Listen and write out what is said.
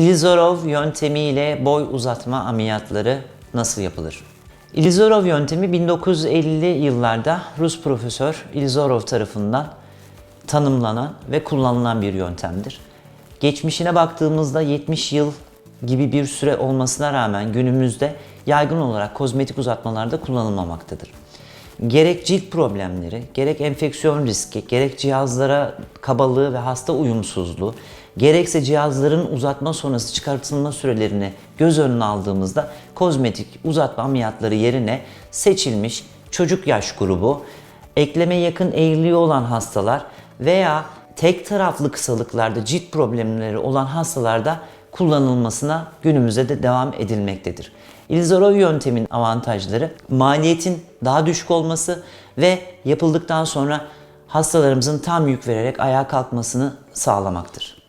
Ilizorov yöntemiyle boy uzatma ameliyatları nasıl yapılır? Ilizorov yöntemi 1950'li yıllarda Rus profesör Ilizorov tarafından tanımlanan ve kullanılan bir yöntemdir. Geçmişine baktığımızda 70 yıl gibi bir süre olmasına rağmen günümüzde yaygın olarak kozmetik uzatmalarda kullanılmamaktadır. Gerek cilt problemleri, gerek enfeksiyon riski, gerek cihazlara kabalığı ve hasta uyumsuzluğu, gerekse cihazların uzatma sonrası çıkartılma sürelerini göz önüne aldığımızda kozmetik uzatma ameliyatları yerine seçilmiş çocuk yaş grubu, ekleme yakın eğriliği olan hastalar veya tek taraflı kısalıklarda cilt problemleri olan hastalarda kullanılmasına günümüzde de devam edilmektedir. Ilizorov yöntemin avantajları maliyetin daha düşük olması ve yapıldıktan sonra hastalarımızın tam yük vererek ayağa kalkmasını sağlamaktır.